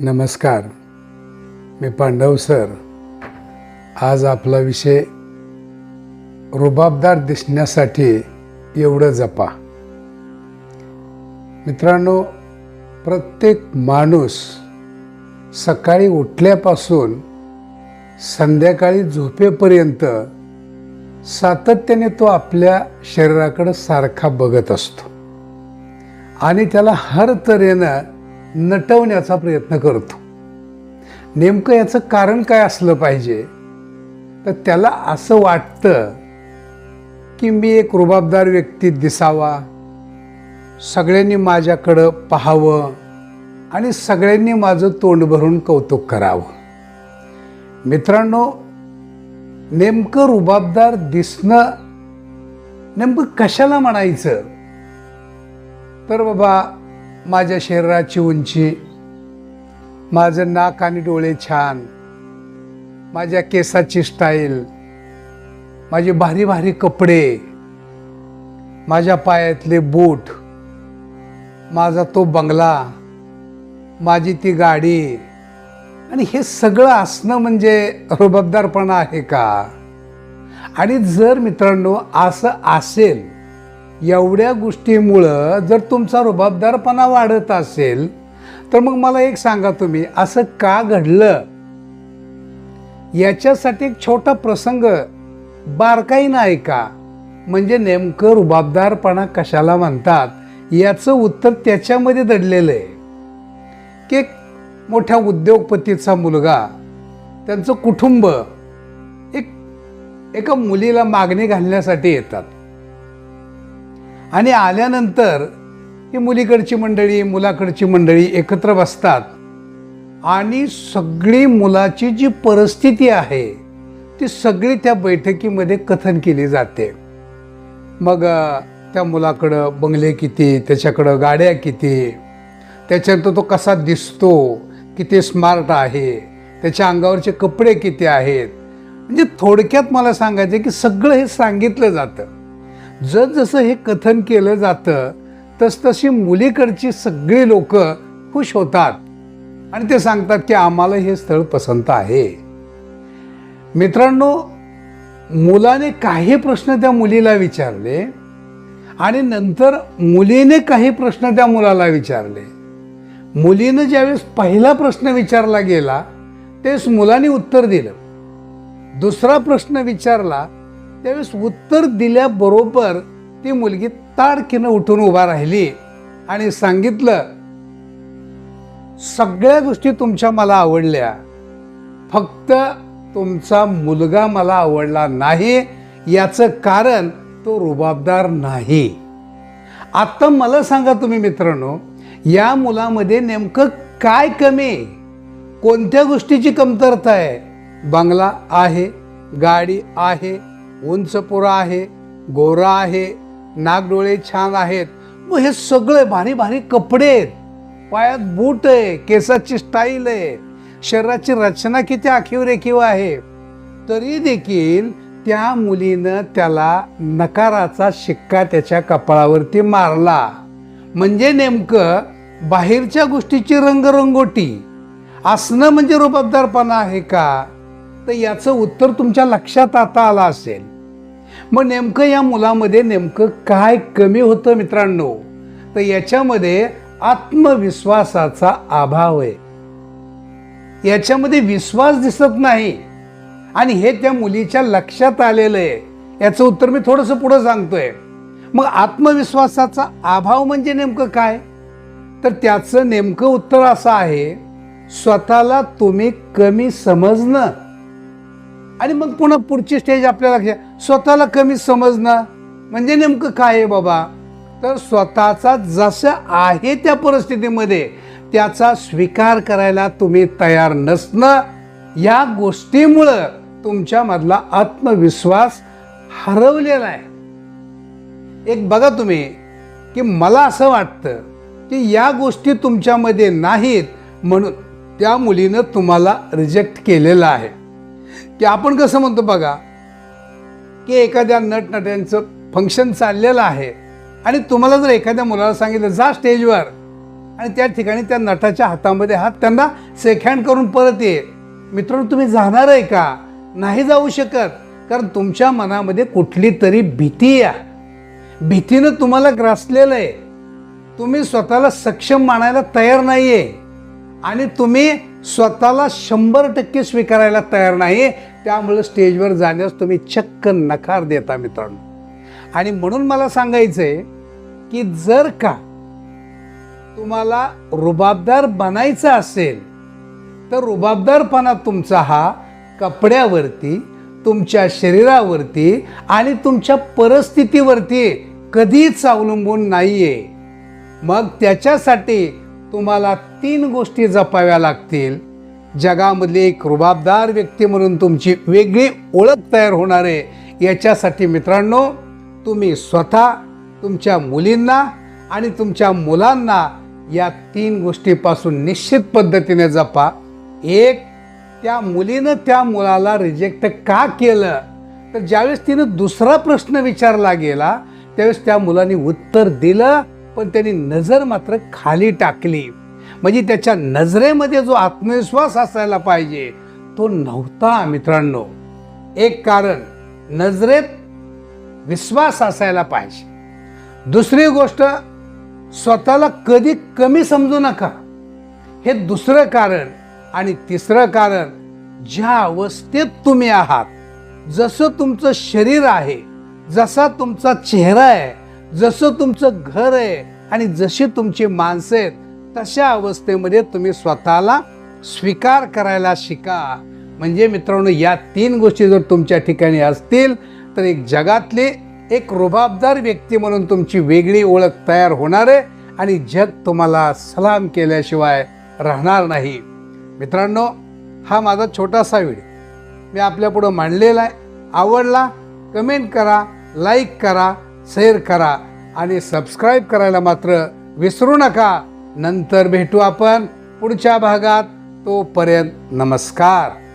नमस्कार. मी पांडव सर. आज आपला विषय रुबाबदार दिसण्यासाठी एवढं जपा. मित्रांनो प्रत्येक माणूस सकाळी उठल्यापासून संध्याकाळी झोपेपर्यंत सातत्याने तो आपल्या शरीराकडं सारखा बघत असतो. आणि त्याला हर तऱ्हेनं नटवण्याचा प्रयत्न करतो. नेमकं याचं कारण काय असलं पाहिजे? तर त्याला असं वाटतं की मी एक रुबाबदार व्यक्ती दिसावा सगळ्यांनी माझ्याकडं पाहावं आणि सगळ्यांनी माझं तोंड भरून कौतुक करावं. मित्रांनो नेमकं रुबाबदार दिसणं नेमकं कशाला म्हणायचं? तर बाबा माझ्या शरीराची उंची माझं नाक आणि डोळे छान माझ्या केसाची स्टाईल माझे भारी भारी कपडे माझ्या पायातले बूट माझा तो बंगला माझी ती गाडी. आणि हे सगळं असणं म्हणजे रुबाबदारपणा आहे का? आणि जर मित्रांनो असं असेल एवढ्या गोष्टीमुळं जर तुमचा रुबाबदारपणा वाढत असेल तर मग मला एक सांगा तुम्ही असं का घडलं? याच्यासाठी एक छोटा प्रसंग बारकाईनं ऐका. म्हणजे नेमकं रुबाबदारपणा कशाला म्हणतात याचं उत्तर त्याच्यामध्ये दडलेलं आहे. की एक मोठ्या उद्योगपतीचा मुलगा त्यांचं कुटुंब एक एका मुलीला मागणी घालण्यासाठी येतात. आणि आल्यानंतर ही मुलीकडची मंडळी मुलाकडची मंडळी एकत्र बसतात. आणि सगळी मुलाची जी परिस्थिती आहे ती सगळी त्या बैठकीमध्ये कथन केली जाते. मग त्या मुलाकडं बंगले किती त्याच्याकडं गाड्या किती त्याच्यानंतर तो कसा दिसतो किती स्मार्ट आहे त्याच्या अंगावरचे कपडे किती आहेत म्हणजे थोडक्यात मला सांगायचं की सगळं हे सांगितलं जातं. जसजसं हे कथन केलं जातं तसतशी मुलीकडची सगळी लोक खुश होतात. आणि ते सांगतात की आम्हाला हे स्थळ पसंत आहे. मित्रांनो मुलाने काही प्रश्न त्या मुलीला विचारले आणि नंतर मुलीने काही प्रश्न त्या मुलाला विचारले. मुलीनं ज्यावेळेस पहिला प्रश्न विचारला गेला तेच मुलाने उत्तर दिलं. दुसरा प्रश्न विचारला त्यावेळेस उत्तर दिल्याबरोबर ती मुलगी ताडकीनं उठून उभा राहिली आणि सांगितलं सगळ्या गोष्टी तुमच्या मला आवडल्या. फक्त तुमचा मुलगा मला आवडला नाही याचं कारण तो रुबाबदार नाही. आत्ता मला सांगा तुम्ही मित्रांनो या मुलामध्ये नेमकं काय कमी? कोणत्या गोष्टीची कमतरता आहे? बंगला आहे गाडी आहे उंच पुरा आहे गोरा आहे नागडोळे छान आहेत. मग हे सगळे भारी भारी कपडे आहेत. पायात बूट आहे केसाची स्टाईल आहे. शरीराची रचना किती आखीव रेखीव आहे. तरी देखील त्या मुलीनं त्याला नकाराचा शिक्का त्याच्या कपाळावरती मारला. म्हणजे नेमकं बाहेरच्या गोष्टीची रंगरंगोटी. असणं म्हणजे रुबाबदारपणा आहे का? तर याचं उत्तर तुमच्या लक्षात आता आलं असेल. मग नेमकं या मुलामध्ये नेमकं काय कमी होतं मित्रांनो? तर याच्यामध्ये आत्मविश्वासाचा अभाव आहे. याच्यामध्ये विश्वास दिसत नाही. आणि हे त्या मुलीच्या लक्षात आलेलं आहे. याचं उत्तर मी थोडंसं पुढं सांगतोय. मग आत्मविश्वासाचा अभाव म्हणजे नेमकं काय? तर त्याचं नेमकं उत्तर असं आहे स्वतःला तुम्ही कमी समजणं. आणि मग पुन्हा पुढची स्टेज आपल्याला घ्या स्वतःला कमी समजणं म्हणजे नेमकं काय आहे बाबा? तर स्वतःचा जसं आहे त्या परिस्थितीमध्ये त्याचा स्वीकार करायला तुम्ही तयार नसणं या गोष्टीमुळं तुमच्यामधला आत्मविश्वास हरवलेला आहे. एक बघा तुम्ही की मला असं वाटतं की या गोष्टी तुमच्यामध्ये नाहीत म्हणून त्या मुलीनं तुम्हाला रिजेक्ट केलेलं आहे. की आपण कसं म्हणतो बघा की एखाद्या नटनट्यांचं फंक्शन चाललेलं आहे आणि तुम्हाला जर एखाद्या मुलाला सांगितलं जा स्टेजवर आणि त्या ठिकाणी त्या नटाच्या हातामध्ये हात त्यांना सेकहँड करून परत ये. मित्रांनो तुम्ही जाणार आहे का? नाही जाऊ शकत. कारण तुमच्या मनामध्ये कुठली तरी भीती आहे भीतीनं तुम्हाला ग्रासलेलं आहे. तुम्ही स्वतःला सक्षम मानायला तयार नाही आहे आणि तुम्ही स्वतःला शंभर टक्के स्वीकारायला तयार नाही त्यामुळे स्टेजवर जाण्यास तुम्ही चक्क नकार देता मित्रांनो. आणि म्हणून मला सांगायचं आहे की जर का तुम्हाला रुबाबदार बनायचं असेल तर रुबाबदारपणा तुमचा हा कपड्यावरती तुमच्या शरीरावरती आणि तुमच्या परिस्थितीवरती कधीच अवलंबून नाहीये. मग त्याच्यासाठी तुम्हाला तीन गोष्टी जपाव्या लागतील. जगामधली एक रुबाबदार व्यक्ती म्हणून तुमची वेगळी ओळख तयार होणार आहे. याच्यासाठी मित्रांनो तुम्ही स्वतः तुमच्या मुलींना आणि तुमच्या मुलांना या तीन गोष्टीपासून निश्चित पद्धतीने जपा. एक त्या मुलीनं त्या मुलाला रिजेक्ट का केलं? तर ज्यावेळेस तिनं दुसरा प्रश्न विचारला गेला त्यावेळेस त्या मुलाने उत्तर दिलं पण त्यांनी नजर मात्र खाली टाकली. म्हणजे त्याच्या नजरेमध्ये जो आत्मविश्वास असायला पाहिजे तो नव्हता मित्रांनो. एक कारण नजरेत विश्वास असायला पाहिजे. दुसरी गोष्ट स्वतःला कधी कमी समजू नका. हे दुसरं कारण आणि तिसरं कारण ज्या अवस्थेत तुम्ही आहात जसं तुमचं शरीर आहे जसा तुमचा चेहरा आहे जसं तुमचं घर आहे आणि जशी तुमची माणसं आहेत तशा अवस्थेमध्ये तुम्ही स्वतःला स्वीकार करायला शिका. म्हणजे मित्रांनो या तीन गोष्टी जर तुमच्या ठिकाणी असतील तर एक जगातली एक रुबाबदार व्यक्ती म्हणून तुमची वेगळी ओळख तयार होणार आहे आणि जग तुम्हाला सलाम केल्याशिवाय राहणार नाही. मित्रांनो हा माझा छोटासा व्हिडिओ. मी आपल्यापुढं मांडलेला आहे. आवडला कमेंट करा लाईक करा शेअर करा आणि सबस्क्राईब करायला मात्र विसरू नका. नंतर भेटू आपण पुढच्या भागात. तोपर्यंत नमस्कार.